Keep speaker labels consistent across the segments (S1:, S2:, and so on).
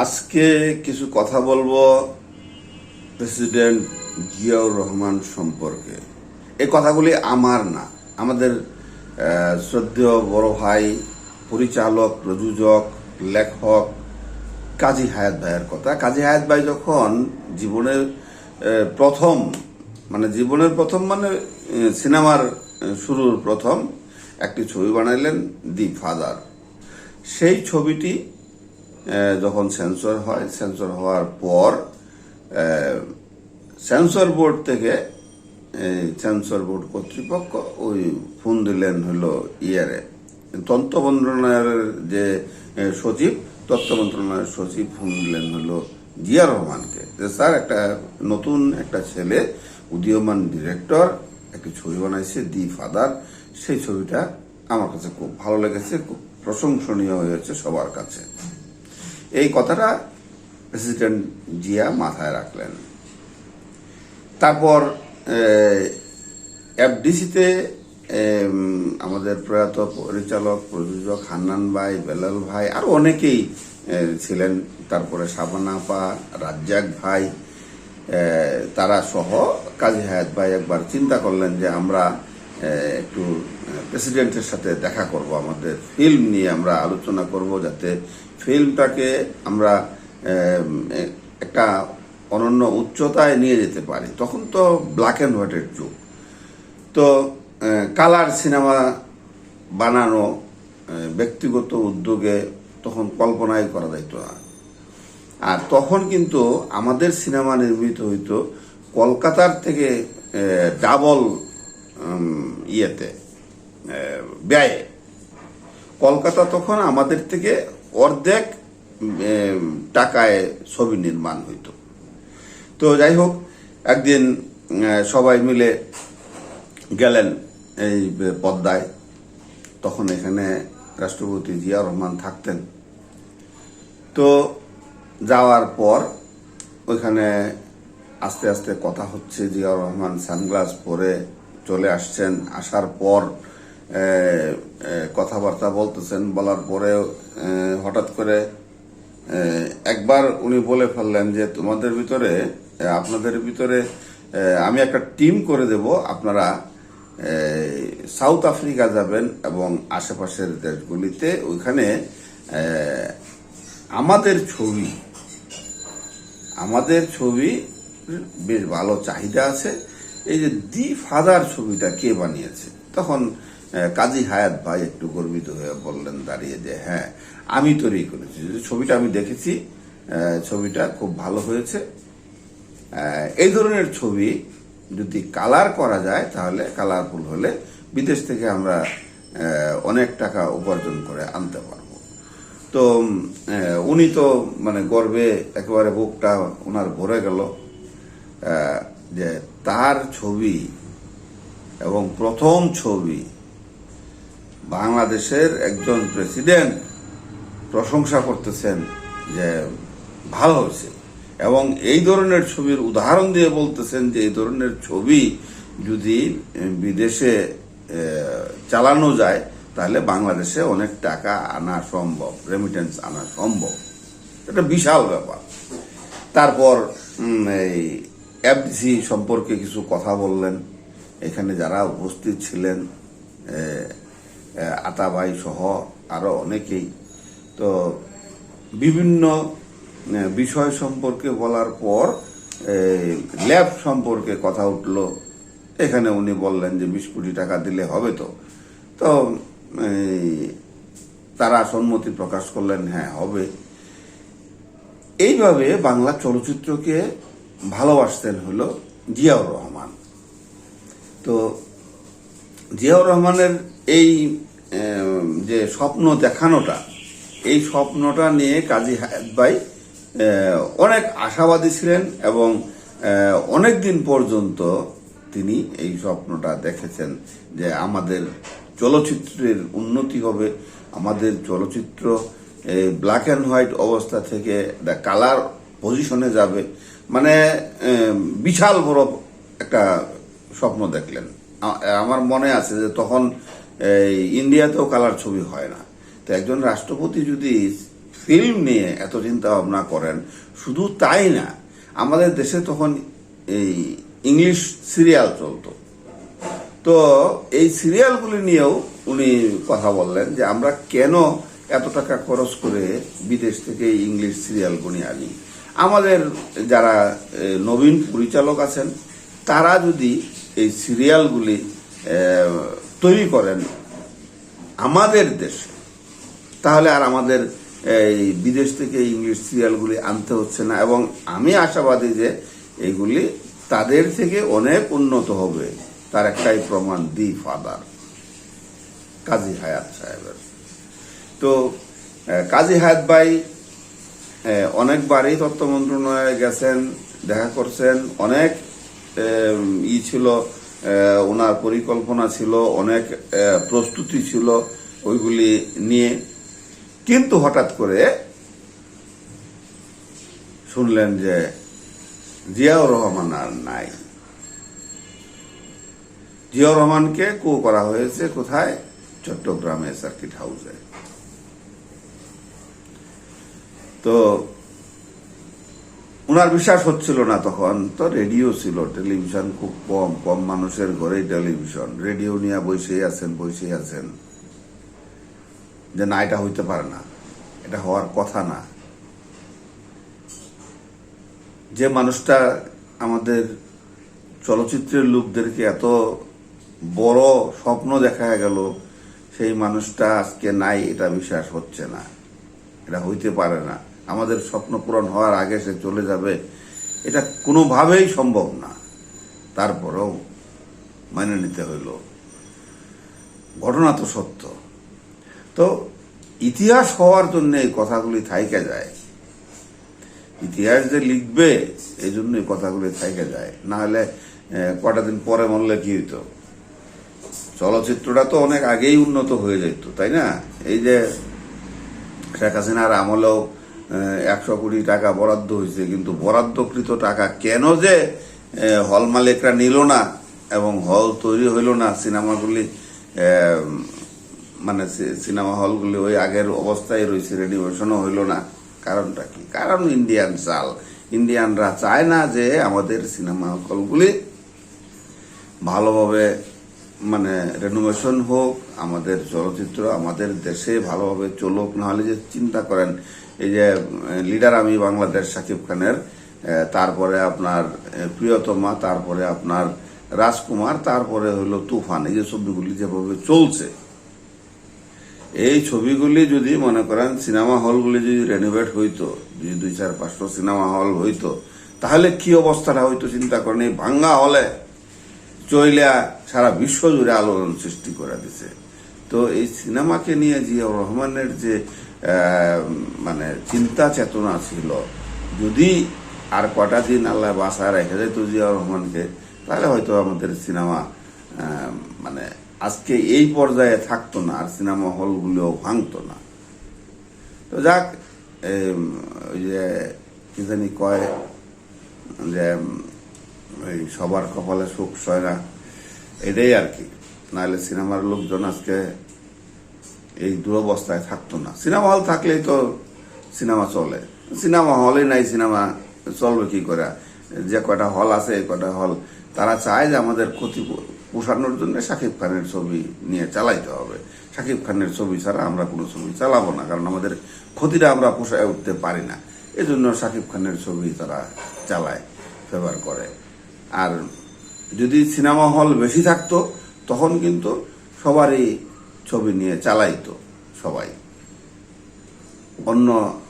S1: আজকে কিছু কথা বলব প্রেসিডেন্ট জিয়াউর রহমান সম্পর্কে। এই কথাগুলি আমার না, আমাদের শ্রদ্ধেয় বড় ভাই, পরিচালক, প্রযোজক, লেখক কাজী হায়াত ভাইয়ের কথা। কাজী হায়াত ভাই যখন জীবনের প্রথম মানে জীবনের প্রথম মানে সিনেমার শুরুর প্রথম একটি ছবি বানাইলেন দি ফাদার। সেই ছবিটি যখন সেন্সর হয় সেন্সর হওয়ার পর সেন্সর বোর্ড থেকে সেন্সর বোর্ড কর্তৃপক্ষ ওই ফোন দিলেন হলো ইয়ারে। তথ্য মন্ত্রণালয়ের যে সচিব তথ্য মন্ত্রণালয়ের সচিব ফোন দিলেন হলো জিয়া রহমানকে। যে স্যার, একটা নতুন একটা ছেলে, উদীয়মান ডিরেক্টর একটি ছবি বানাইছে, দি ফাদার। সেই ছবিটা আমার কাছে খুব ভালো লেগেছে, খুব প্রশংসনীয় হয়েছে সবার কাছে। এই কথাটা প্রেসিডেন্ট জিয়া মাথায় রাখলেন। তারপর এফডিসিতে আমাদের প্রয়াত পরিচালক, প্রযোজক হান্নান ভাই, বেলাল ভাই, আর অনেকেই ছিলেন। তারপরে সাবানা আপা রাজ্জাক ভাই তারা সহ কাজী হায়াত ভাই একবার চিন্তা করলেন যে আমরা একটু প্রেসিডেন্টের সাথে দেখা করব, আমাদের ফিল্ম নিয়ে আমরা আলোচনা করব, যাতে ফিল্মটাকে আমরা একটা অনন্য উচ্চতায় নিয়ে যেতে পারি। তখন তো ব্ল্যাক অ্যান্ড হোয়াইটের যুগ। তো কালার সিনেমা বানানো ব্যক্তিগত উদ্যোগে তখন কল্পনাই করা যাইত না। আর তখন কিন্তু আমাদের সিনেমা নির্মিত হইতো কলকাতার থেকে ডাবল ইয়েতে ব্যয়ে। কলকাতা তখন আমাদের থেকে অর্ধেক টাকায় ছবি নির্মাণ হইতো। তো যাই হোক, একদিন সবাই মিলে গেলেন এই পদ্মায়। তখন এখানে রাষ্ট্রপতি জিয়া রহমান থাকতেন। তো যাওয়ার পর ওইখানে আস্তে আস্তে কথা হচ্ছে, জিয়া রহমান সানগ্লাস পরে চলে আসছেন, আসার পর কথাবার্তা বলতেছেন, বলার পরে হঠাৎ করে একবার উনি বলে ফেললেন যে, তোমাদের ভিতরে আপনাদের ভিতরে আমি একটা টিম করে দেব, আপনারা সাউথ আফ্রিকা যাবেন এবং আশেপাশের দেশগুলিতে ওইখানে আমাদের ছবি আমাদের ছবি বেশ ভালো চাহিদা আছে। এই যে দি ফাদার ছবিটা কে বানিয়েছে? তখন কাজী হায়াত ভাই একটু গর্বিত হয়ে বললেন দাঁড়িয়ে যে হ্যাঁ আমি তৈরি করেছি। ছবিটা আমি দেখেছি ছবিটা খুব ভালো হয়েছে। এই ধরনের ছবি যদি কালার করা যায়, তাহলে কালারফুল হলে বিদেশ থেকে আমরা অনেক টাকা উপার্জন করে আনতে পারব। তো উনি তো মানে গর্বে একেবারে বুকটা ওনার ভরে গেল। যে তার ছবি এবং প্রথম ছবি বাংলাদেশের একজন প্রেসিডেন্ট প্রশংসা করতেছেন যে ভালো হয়েছে। এবং এই ধরনের ছবির উদাহরণ দিয়ে বলতেছেন যে এই ধরনের ছবি যদি বিদেশে চালানো যায়, তাহলে বাংলাদেশে অনেক টাকা আনা সম্ভব রেমিটেন্স আনা সম্ভব। এটা বিশাল ব্যাপার। তারপর এই এফডিসি সম্পর্কে কিছু কথা বললেন। এখানে যারা উপস্থিত ছিলেন এ, সহ আরও অনেকেই। তো বিভিন্ন বিষয় সম্পর্কে বলার পর ল্যাব সম্পর্কে কথা উঠল। এখানে উনি বললেন যে বিশ কোটি টাকা দিলে হবে তো। তো তারা সম্মতি প্রকাশ করলেন হ্যাঁ হবে। এইভাবে বাংলা চলচ্চিত্রকে ভালোবাসতেন হলো জিয়াউর রহমান। তো জিয়াউর রহমানের এই যে স্বপ্ন দেখানোটা, এই স্বপ্নটা নিয়ে কাজী হায়াত ভাই অনেক আশাবাদী ছিলেন এবং অনেক দিন পর্যন্ত তিনি এই স্বপ্নটা দেখেছেন যে আমাদের চলচ্চিত্রের উন্নতি হবে, আমাদের চলচ্চিত্র ব্ল্যাক অ্যান্ড হোয়াইট অবস্থা থেকে দ্য কালার পজিশনে যাবে। মানে বিশাল বড় একটা স্বপ্ন দেখলেন। আমার মনে আছে যে তখন ইন্ডিয়াতেও কালার ছবি হয় না। তো একজন রাষ্ট্রপতি যদি ফিল্ম নিয়ে এত চিন্তা ভাবনা করেন, শুধু তাই না, আমাদের দেশে তখন এই ইংলিশ সিরিয়াল চলতো। তো এই সিরিয়ালগুলি নিয়েও উনি কথা বললেন যে, আমরা কেন এত টাকা খরচ করে বিদেশ থেকে ইংলিশ সিরিয়ালগুলি আনি? আমাদের যারা নবীন পরিচালক আছেন, তারা যদি এই সিরিয়ালগুলি তৈরি করেন আমাদের দেশে, তাহলে আর আমাদের এই বিদেশ থেকে ইংলিশ সিরিয়ালগুলি আনতে হচ্ছে না। এবং আমি আশাবাদী যে এইগুলি তাদের থেকে অনেক উন্নত হবে, তার একটাই প্রমাণ দি ফাদার, কাজী হায়াত সাহেবের। তো কাজী হায়াত ভাই অনেকবারই তথ্য মন্ত্রণালয়ে গেছেন, দেখা করছেন, অনেক ই ছিল ওনার পরিকল্পনা ছিল, অনেক প্রস্তুতি ছিল ওইগুলি নিয়ে। কিন্তু হঠাৎ করে শুনলেন যে জিয়াউর রহমান আর নাই। জিয়াউর রহমানকে কো করা হয়েছে কোথায়? চট্টগ্রামে সার্কিট হাউসে। তো ওনার বিশ্বাস হচ্ছিল না তখন। তো রেডিও ছিল টেলিভিশন খুব কম কম মানুষের ঘরেই টেলিভিশন রেডিও নিয়ে বসেই আছেন বসেই আছেন। যে না, এটা হইতে পারে না, এটা হওয়ার কথা না। যে মানুষটা আমাদের চলচ্চিত্রের লোকদেরকে এত বড় স্বপ্ন দেখা গেল, সেই মানুষটা আজকে নাই, এটা বিশ্বাস হচ্ছে না, এটা হইতে পারে না। আমাদের স্বপ্ন পূরণ হওয়ার আগে সে চলে যাবে, এটা কোনোভাবেই সম্ভব না। তারপরেও মেনে নিতে হইল। ঘটনা তো সত্য। তো ইতিহাস হওয়ার জন্য এই কথাগুলি থাইকে যায়। ইতিহাস যে লিখবে, এই জন্য এই কথাগুলি থাইকে যায়। না হলে কটা দিন পরে মরলে কি হইতো? চলচ্চিত্রটা তো অনেক আগেই উন্নত হয়ে যেত, তাই না? এই যে শেখ হাসিনার আমলেও একশো কোটি টাকা বরাদ্দ হয়েছে, কিন্তু বরাদ্দকৃত টাকা কেন যে হল মালিকরা নিল না এবং হল তৈরি হইল না, সিনেমাগুলি মানে সিনেমা হলগুলি ওই আগের অবস্থায় রয়েছে রেডিওশনও হইল না। কারণটা কি? কারণ ইন্ডিয়ান চাল। ইন্ডিয়ানরা চায় না যে আমাদের সিনেমা হলগুলি ভালোভাবে মানে রেনোভেশন হোক, আমাদের চলচ্চিত্র আমাদের দেশে ভালোভাবে চলুক, নাহলে যে চিন্তা করেন এই যে লিডার আমি বাংলাদেশ সাকিব খানের তারপরে আপনার প্রিয়তমা, তারপরে আপনার রাজকুমার, তারপরে হলো তুফান। এই যে ছবিগুলি যেভাবে চলছে, এই ছবিগুলি যদি মনে করেন সিনেমা হলগুলি যদি রেনোভেট হইতো, যদি দুই চার পাঁচশো সিনেমা হল হইতো, তাহলে কি অবস্থাটা হইতো চিন্তা করেন? এই ভাঙ্গা হলে চইলা সারা বিশ্ব জুড়ে আলোড়ন সৃষ্টি করে দিছে। তো এই সিনেমাকে নিয়ে জিয়াউর রহমানের যে মানে চিন্তা চেতনা ছিল। যদি আর কটা দিন আল্লাহ বাসায় রেখে যেত জিয়াউর রহমানকে, তাহলে হয়তো আমাদের সিনেমা মানে আজকে এই পর্যায়ে থাকতো না, আর সিনেমা হলগুলোও ভাঙতো না। তো যাক ওই যে কি জানি কয়, যে ওই সবার কপালে সুখ সয় না, এটাই আর কি। নাহলে সিনেমার লোকজন আজকে এই দুরবস্থায় থাকতো না। সিনেমা হল থাকলেই তো সিনেমা চলে। সিনেমা হলই নাই, সিনেমা চলবে কি করে? যে কটা হল আছে, এই কটা হল। তারা চায় যে আমাদের ক্ষতি পোষানোর জন্য শাকিব খানের ছবি নিয়ে চালাইতে হবে। শাকিব খানের ছবি ছাড়া আমরা কোনো ছবি চালাবো না, কারণ আমাদের ক্ষতিটা আমরা পোষায় উঠতে পারি না। এই জন্য শাকিব খানের ছবি তারা চালায় ফেভার করে। আর যদি সিনেমা হল বেশি থাকতো, তখন কিন্তু সবারই ছবি নিয়ে চালাইতো সবাই। অন্য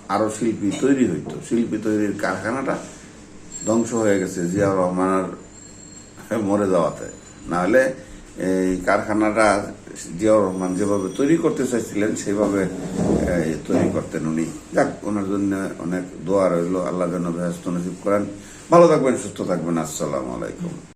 S1: আরও শিল্পী তৈরি হইতো। শিল্পী তৈরির কারখানাটা ধ্বংস হয়ে গেছে জিয়াউর রহমানের মরে যাওয়াতে। নাহলে এই কারখানাটা জিয়াউর রহমান যেভাবে তৈরি করতে চাইছিলেন সেভাবে এই, তৈরি করতেন উনি। যাক ওনার জন্য অনেক দোয়া রইল। আল্লাহ যেন ব্যস্ত নসিব করেন। ভালো থাকবেন সুস্থ থাকবেন। আসসালামু আলাইকুম।